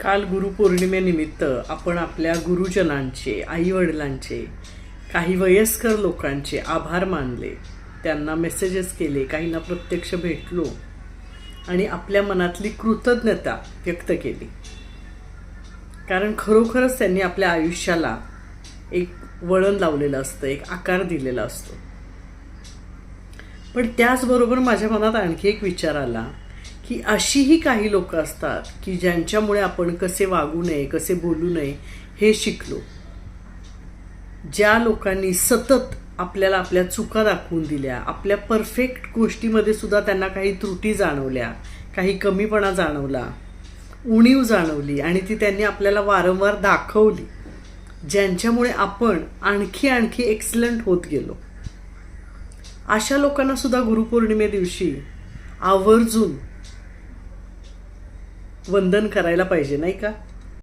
काल गुरुपौर्णिमेनिमित्त आपण आपल्या गुरुजनांचे आईवडिलांचे काही वयस्कर लोकांचे आभार मानले. त्यांना मेसेजेस केले काहींना प्रत्यक्ष भेटलो आणि आपल्या मनातली कृतज्ञता व्यक्त केली. कारण खरोखरच त्यांनी आपल्या आयुष्याला एक वळण लावलेलं असतं एक आकार दिलेला असतो. पण त्याचबरोबर माझ्या मनात आणखी एक विचार आला. की अशीही काही लोक असतात की ज्यांच्यामुळे आपण कसे वागू नये कसे बोलू नये हे शिकलो. ज्या लोकांनी सतत आपल्याला आपल्या चुका दाखवून दिल्या आपल्या परफेक्ट गोष्टीमध्ये सुद्धा त्यांना काही त्रुटी जाणवल्या काही कमीपणा जाणवला उणीव जाणवली आणि ती त्यांनी आपल्याला वारंवार दाखवली ज्यांच्यामुळे आपण आणखी आणखी एक्सलंट होत गेलो. अशा लोकांना सुद्धा गुरुपौर्णिमे दिवशी आवर्जून वंदन करायला पाहिजे नाही का?